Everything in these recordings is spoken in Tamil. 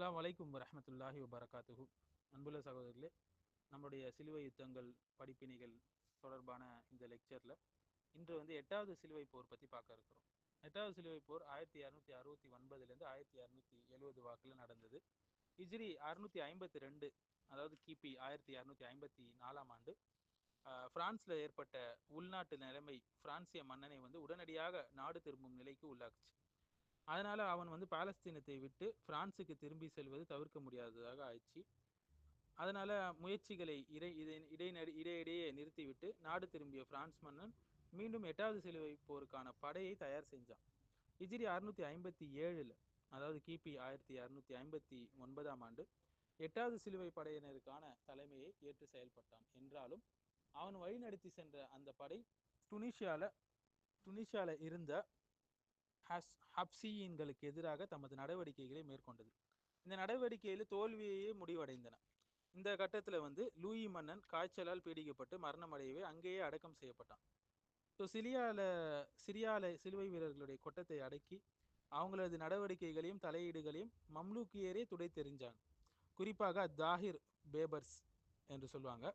அஸ்லாம் வலைக்கும் வரஹ்மத்துல்லாஹி வபரகாத்துஹு. அன்புள்ள சகோதரர்களே நம்முடைய சிலுவை யுத்தங்கள் படிப்பினைகள் தொடர்பான இந்த லெக்சரில் இன்று வந்து எட்டாவது சிலுவை போர் பற்றி பார்க்க இருக்கிறோம். எட்டாவது சிலுவை போர் ஆயிரத்தி இரநூத்தி அறுபத்தி ஒன்பதுலேருந்து ஆயிரத்தி இரநூத்தி எழுபது வாக்கில் நடந்தது. ஹிஜ்ரி அறுநூத்தி ஐம்பத்தி ரெண்டு அதாவது கிபி ஆயிரத்தி இரநூத்தி ஐம்பத்தி நாலாம் ஆண்டு பிரான்ஸில் ஏற்பட்ட உள்நாட்டு நிலைமை பிரான்சிய மன்னனை வந்து உடனடியாக நாடு திரும்பும் நிலைக்கு உள்ளாக்குச்சு. அதனால அவன் வந்து பாலஸ்தீனத்தை விட்டு பிரான்சுக்கு திரும்பி செல்வது தவிர்க்க முடியாததாக ஆயிடுச்சு. அதனால முயற்சிகளை இடை இதை இடைநடு இடையிடையே நிறுத்திவிட்டு நாடு திரும்பிய பிரான்ஸ் மன்னன் மீண்டும் எட்டாவது சிலுவை போருக்கான படையை தயார் செஞ்சான். இஜிரி அறுநூத்தி ஐம்பத்தி ஏழுல அதாவது கிபி ஆயிரத்தி அறுநூத்தி ஐம்பத்தி ஒன்பதாம் ஆண்டு எட்டாவது சிலுவை படையினருக்கான தலைமையை ஏற்று செயல்பட்டான். என்றாலும் அவன் வழிநடத்தி சென்ற அந்த படை துனிஷியால துனிஷியால இருந்த ஹஸ் ஹப்சியின்களுக்கு எதிராக தமது நடவடிக்கைகளை மேற்கொண்டது. இந்த நடவடிக்கையில் தோல்வியே முடிவடைந்தன. இந்த கட்டத்தில் வந்து லூயி மன்னன் காய்ச்சலால் பீடிக்கப்பட்டு மரணம் அடையவே அங்கேயே அடக்கம் செய்யப்பட்டான். ஸோ சிரியால சிரியால சிலுவை வீரர்களுடைய கொட்டத்தை அடக்கி அவங்களது நடவடிக்கைகளையும் தலையீடுகளையும் மம்லூக்கியரே துடை தெரிஞ்சாங்க குறிப்பாக தாஹிர் பேபர்ஸ் என்று சொல்லுவாங்க.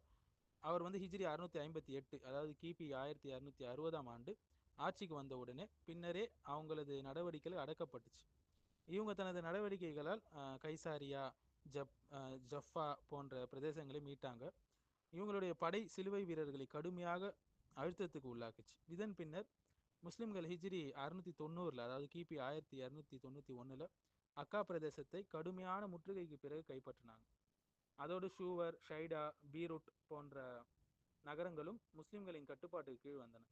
அவர் வந்து ஹிஜ்ரி அறுநூத்தி ஐம்பத்தி எட்டு அதாவது கிபி ஆயிரத்தி அறுநூத்தி அறுபதாம் ஆண்டு ஆட்சிக்கு வந்த உடனே பின்னரே அவங்களது நடவடிக்கைகள் அடக்கப்பட்டுச்சு. இவங்க தனது நடவடிக்கைகளால் கைசாரியா ஜப் ஜஃபா போன்ற பிரதேசங்களை மீட்டாங்க. இவங்களுடைய படை சிலுவை வீரர்களை கடுமையாக அழுத்தத்துக்கு உள்ளாக்குச்சு. இதன் பின்னர் முஸ்லிம்கள் ஹிஜ்ரி அறுநூத்தி தொண்ணூறுல அதாவது கிபி ஆயிரத்தி இரநூத்தி தொண்ணூத்தி ஒண்ணுல அக்கா பிரதேசத்தை கடுமையான முற்றுகைக்கு பிறகு கைப்பற்றினாங்க. அதோடு ஷூவர் ஷைடா பீருட் போன்ற நகரங்களும் முஸ்லிம்களின் கட்டுப்பாட்டுக்கு கீழ் வந்தன.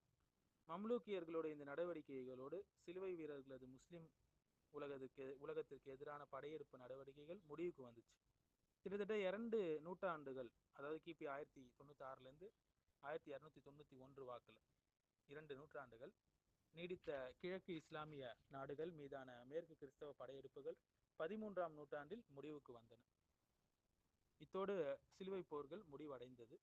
மம்லூக்கியர்களுடைய இந்த நடவடிக்கைகளோடு சிலுவை வீரர்களது முஸ்லிம் உலகத்துக்கு உலகத்திற்கு எதிரான படையெடுப்பு நடவடிக்கைகள் முடிவுக்கு வந்துச்சு. கிட்டத்தட்ட இரண்டு நூற்றாண்டுகள் அதாவது கிபி ஆயிரத்தி தொண்ணூத்தி ஆறுல இருந்து ஆயிரத்தி இரநூத்தி தொண்ணூத்தி ஒன்று வாக்கில் இரண்டு நூற்றாண்டுகள் நீடித்த கிழக்கு இஸ்லாமிய நாடுகள் மீதான மேற்கு கிறிஸ்தவ படையெடுப்புகள் பதிமூன்றாம் நூற்றாண்டில் முடிவுக்கு வந்தன. இத்தோடு சிலுவை போர்கள் முடிவடைந்தது.